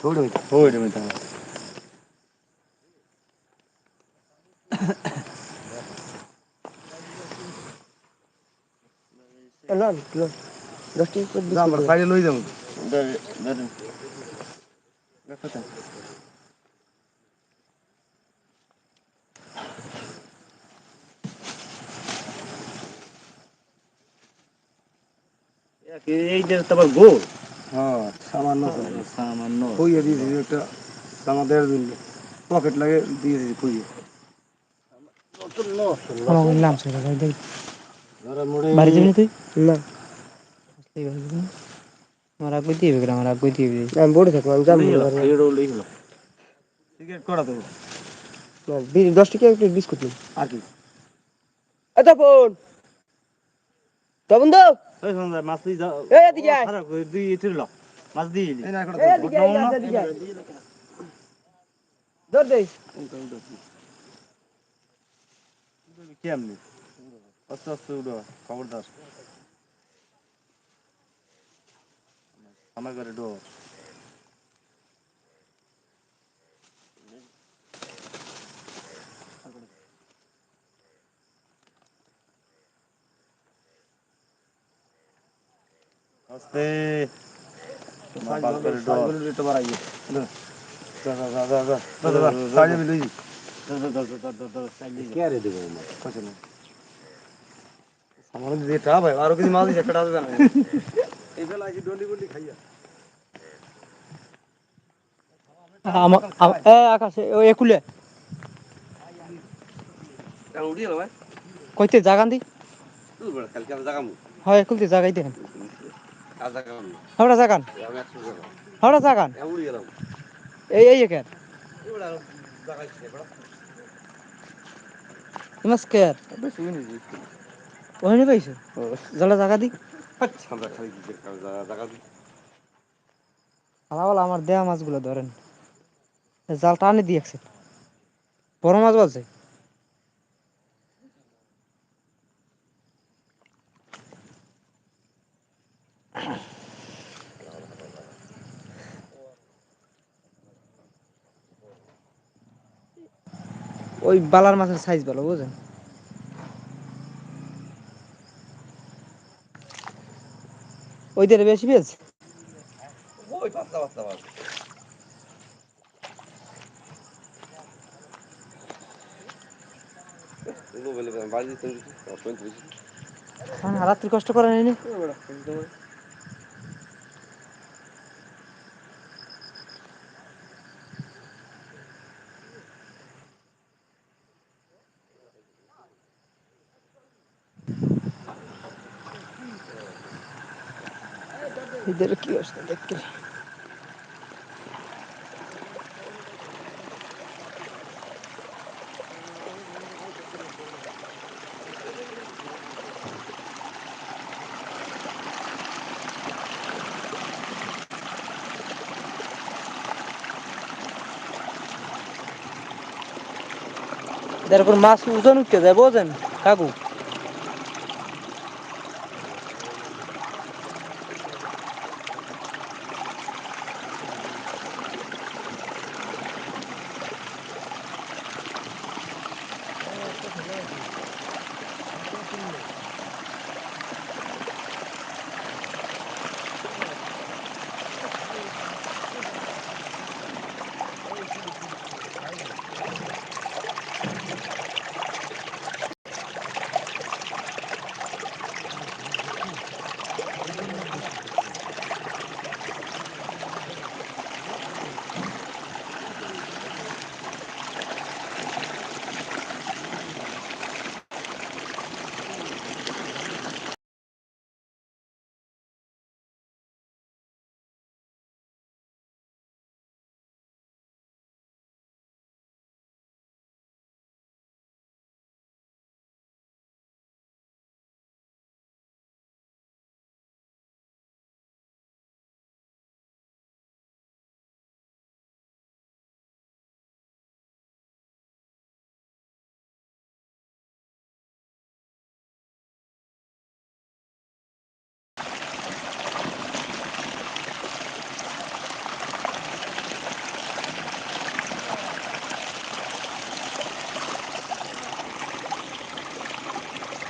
થોડું થોડું મિત્ર লই যাব দরে এইটা তোমার গোল? হ্যাঁ সামান্য সামান্য। খুইয়ে দিয়েছি একটা আমাদের পকেট লাগে দিয়েছি খুইয়ে নাম ছিল ভাই দেখ। ধরা মোড়ে। বাড়ি যাবি তুই? না। আমার আগে দিয়ে দিবে আমার আগে দিয়ে দিবে। আমি বড় থাকব আমি যাব টিকিট করা দেবো? দশ টাকা একটা বিস্কুট আর কি? এটা ফোন! তো মাছ দিয়ে যাও। এই এদিকে আয়। দুই ছিল মাছ দিয়ে এই না করে এই এদিকে আয়, এদিকে আয়। ধর দেই কেমনি? আস্তে আস্তে উঠো খবরদার। আমার ঘরে ডো আস্তে তোমার বাপ করে ডো একটু বাড়াইয়ে যা যা যা যা যা যা যা সাইডে লই কে রে দেবো কত না আমার যেটা আরও কিছু মাছ না এ আকাশে ও একুলে কইতে জাগান দি হয় একুলতে জাগাই দেন হাওড়া জাগান? হাওড়া জাগান? এই এই ওখানে পাইছো জলা জাগা দি জাগা দি আলাওয়ালা আমার দেয়া মাছগুলো ধরেন। জাল টানে দিয়েছে বড় মাছ বলছে? ওই বালার মাছের সাইজ ভালো বুঝেন ওই দিয়ে বেশি পেয়েছে? ওই পাতলা পাতলা মাছ। হ্যাঁ রাত্রি কষ্ট করে নেই এদের কি অবস্থা দেখতে তারপর মাছ ওজন উঠতে যায় বোঝেন কাকু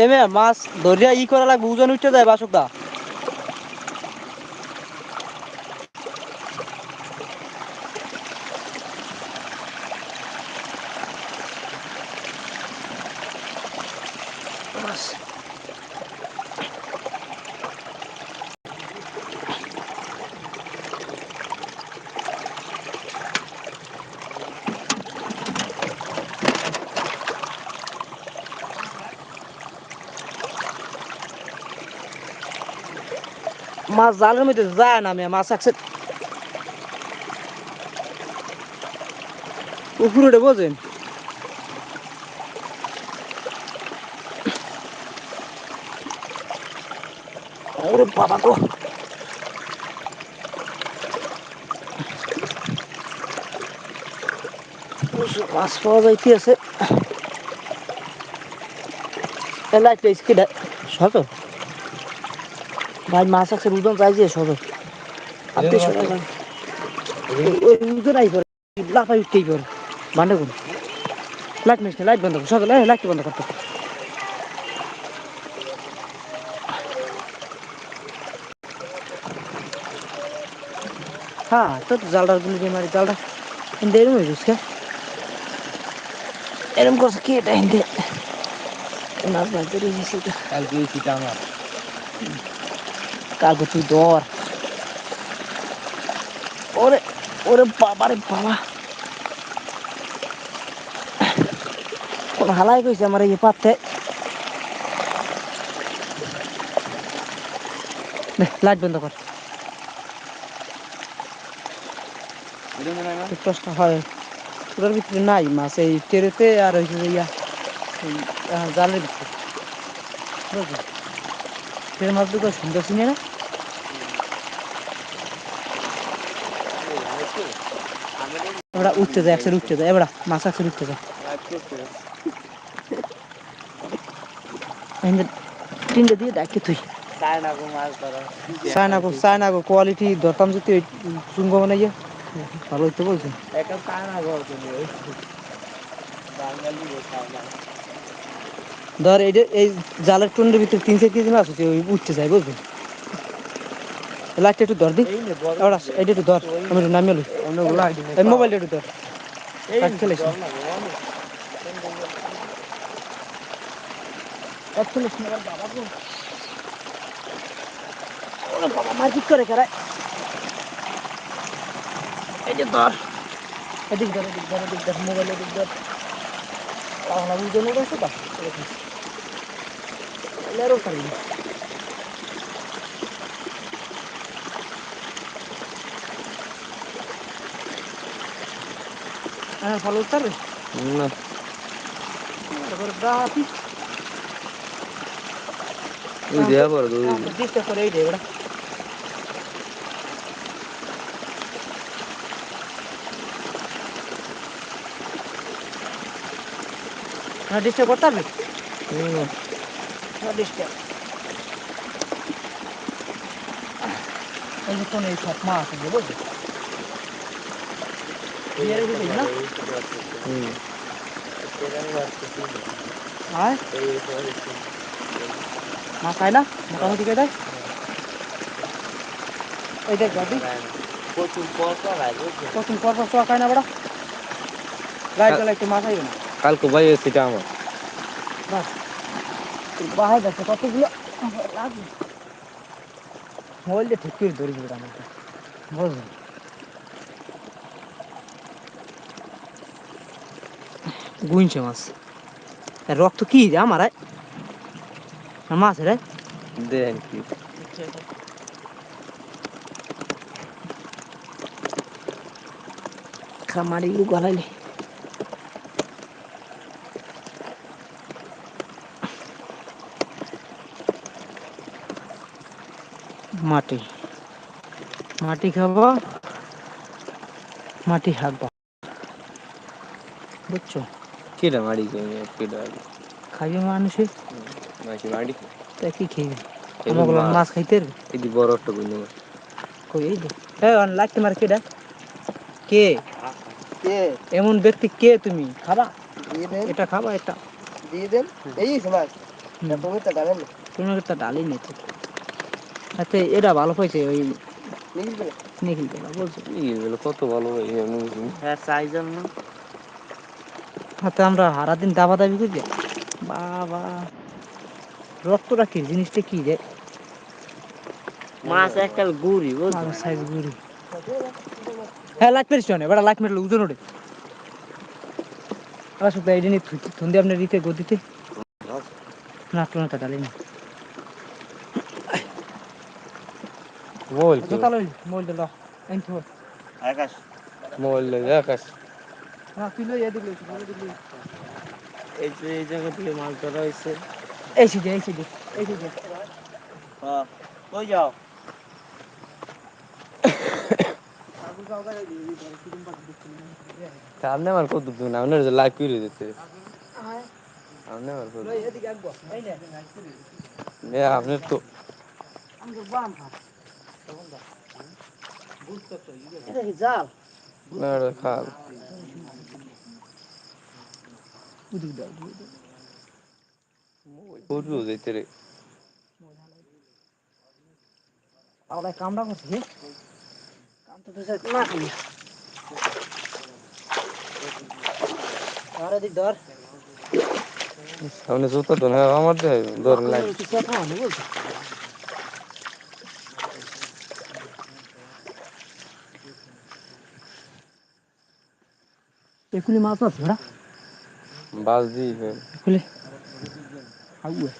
এমে মাছ ধরিয়া ই করা লাগবে ওজন উঠতে যায় বাসক দা। মাছ জালের মধ্যে যায় না মেয়ে মাছ একসে উপরে বোঝেন বাবা গো। মাছ পাওয়া যাইতে আছে? লাইট পেয়েছি কি সতো ভাই মাছ আছে উদন চাই যে সবে আপনি সবাই ওই উদন আই করে লাফাই উঠতেই করে বান্ডে করুন লাইট মিস লাইট বন্ধ কর। সবে লাইট বন্ধ করতে হ্যাঁ তো জালটা গুলো দিয়ে মারি জালটা হিন্দে এরম হয়ে যাচ্ছে এরম করছে কি এটা হিন্দে ধরে গেছি তো কালকে আমার। কালকে তুই ধর ওরে ওরে বাবা রে বাবা কোন হালাই কইছে আমার এই পাতে লাইট বন্ধ কর টসটা হয় ওটার ভিতরে নাই মাছ এই টেরেতে আর ওই যে ইয়া এই, আহ, জালের ভিতরে টের মাছ দুটো সুন্দর চিনে না। এবার উঠতে যায় একসাথে উঠতে যায় এবার মাছ একসাথে উঠতে যায় তিনটে দিয়ে ডাকে তুই। চায়না গো চায়না গো কোয়ালিটি ধরতাম যদি চুঙ্গ বানাইয়া। ভালো হইতে বলছি। ধর এই যে এই জালের টুন্ডের ভিতরে তিন চার কেজি মাছ আছে ওই উঠতে যায় বুঝলি? লাইটটা একটু ধর দি। এবার আস, একটু ধর আমি একটু নামিয়ে লই। এই মোবাইলটা একটু ধর। খেলেছি। ওরে মারপিট করে কারায় এই যে ধর। এদিক ধর এদিক ধর এদিক ধর মোবাইল এদিক ধর। পাওনা বুঝে নেবে সেটা এলেরও পারি না হ্যাঁ ভালো রে না তারপরে ওই দেয়া পড়ো তো ডিস্টার্ব করে এই দেবড়া না ডিস্টার্ব করতে হবে? না ডিস্টার্ব এই যে কোন এই সব মাছ আছে বুঝলি? মাছ খায় না? মোটামুটি কে দেয় এই দেখ প্রচুর খায় না বড়া। একটু মাছ আইবে না। কালকে ভাই সেটা আমার। বাহায় যাচ্ছে কতগুলো লাগবে। মোবাইলটা ঠিক করে ধরে দিবে আমাকে। বুঝলি? গুইনছে মাছ। রক্ত কি রে আমার মাছ রে? দেন কি। খামারি গলাইলে মাটি। মাটি খাব মাটি হাঁকবো। বুঝছ? কেডা মারি কেডা খাইবে মানুষে? মারি তা কি খেয়ে আমাকে মাছ। মাছ খাইতে এই বড় একটা গুলো কই এই দে এই অন লাগতে মার কেডা? কে? কে? এমন ব্যক্তি কে তুমি? খাবা? এটা খাবা এটা। দিয়ে দেন। এই সবাই তুমি তো ডালি নেই তো আচ্ছা এটা ভালো হয়েছে ওই নিখিল বেলা বলছো। কি বলে কত ভালো ভাই আমি হ্যাঁ চাই জন্য। হাতে আমরা হারা দিন দাবা দাবি করি বাবা। রক্তটা কি জিনিসটা কি রে মাছ একটা গুড়ি মাছের সাইজ গুড়ি। হ্যাঁ লাখ মেরিস না বেটা লাখ মেরলে ওজন ওঠে। আবার শুধু এই জিনিস থুন্দি আপনার দিতে গদিতে না তো না ডালি না জোতা লই মোল দে ল এন তো আকাশ মোবাইল লাগে আকাশ না তুই লই এদিক লই এদিক লই এই যে এই জায়গা থেকে মাছ ধরা হয়েছে এই সিজে এই সিজে এই সিজে হ্যাঁ কই যাও আপনি আমার কত দূর না আপনার যে লাইভ করে দিতে আপনি আমার কত আপনার তো এটা কি জাল? না ওটা খাল। উদিক দাও উদিক দাও পড়ব যেতে রে আবার কামড়া করছে কাম তো তুই না খালি। আর এদিক ধর। সামনে জুতা তো না আমার দেয় কিছু একটা আমি একুলি মাছ আছে দিই ফের একুলি আউয়ে